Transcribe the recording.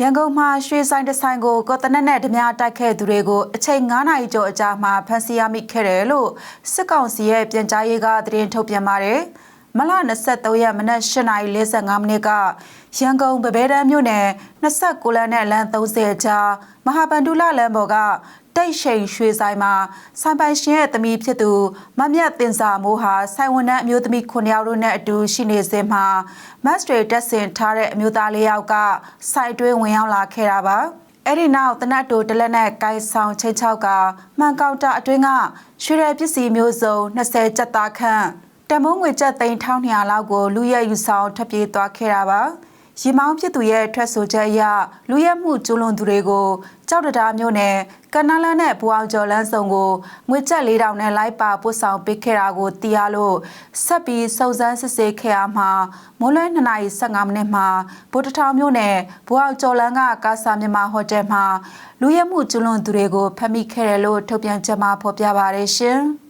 ရန်ကုန်မှာရွှေဆိုင်တစ်ဆိုင်ကိုကော်တနက်နဲ့ဓမြတိုက်ခဲ့သူတွေကိုအချိန်9နာရီကျော်အကြာမှာဖမ်းဆီးရမိခဲ့တယ်လို့စစ်ကောင်စီရဲ့ပြန်ကြားရေးကသတင်းထုတ်ပြန်ပါတယ်။မလ23ရက်မနက်8:45မိနစ်ကရန်ကုန်ဗဘဲတန်းမြို့နယ်29လမ်းနဲ့လမ်း30ကြားမဟာဗန္ဓုလလမ်းပေါ်က တိတ်ရှိန်ရွှေဆိုင်မှာဆိုင်ပိုင်ရှင်ရဲ့သမီးဖြစ်သူမမြတ်တင်စာမိုးဟာဆိုင်ဝန်ထမ်းအမျိုးသမီး9ယောက်တို့နဲ့အတူရှိနေစဉ်မှာမတ်စထရီတက်ဆင်ထားတဲ့အမျိုးသား၄ယောက်ကဆိုင်တွင်းဝင်ရောက်လာခဲ့တာပါအဲ့ဒီနောက်တနတ်တူတလက်နဲ့ကိုင်းဆောင်ချင်းချောက်ကမှန်ကောက်တာအတွင်းကရွှေရည်ပစ္စည်းမျိုးစုံ20ကျပ်သားခန့်တမုံငွေကျပ်သိန်း1200လောက်ကိုလူရဲယူဆောင်ထပ်ပြေးသွားခဲ့တာပါ ရီမောင်းဖြစ်သူရဲ့ထွက်ဆိုချက်အရလူရဲမှုကျူးလွန်သူတွေကိုကြောက်တရားမျိုးနဲ့ကနလန်းနဲ့ဘူအောင်ကျော်လန်းစုံကိုငွေကျပ်4000နဲ့လိုက်ပါပို့ဆောင်ပေးခဲ့တာကိုသိရလို့ဆက်ပြီးစုံစမ်းစစ်ဆေးခဲ့ရမှာမိုးလွဲ2:15မိနစ်မှာဗိုလ်တထောင်မျိုးနဲ့ဘူအောင်ကျော်လန်းကကာဆာမြန်မာဟိုတယ်မှာလူရဲမှုကျူးလွန်သူတွေကိုဖမ်းမိခဲ့တယ်လို့ထုတ်ပြန်ချက်မှာဖော်ပြပါရရှင်။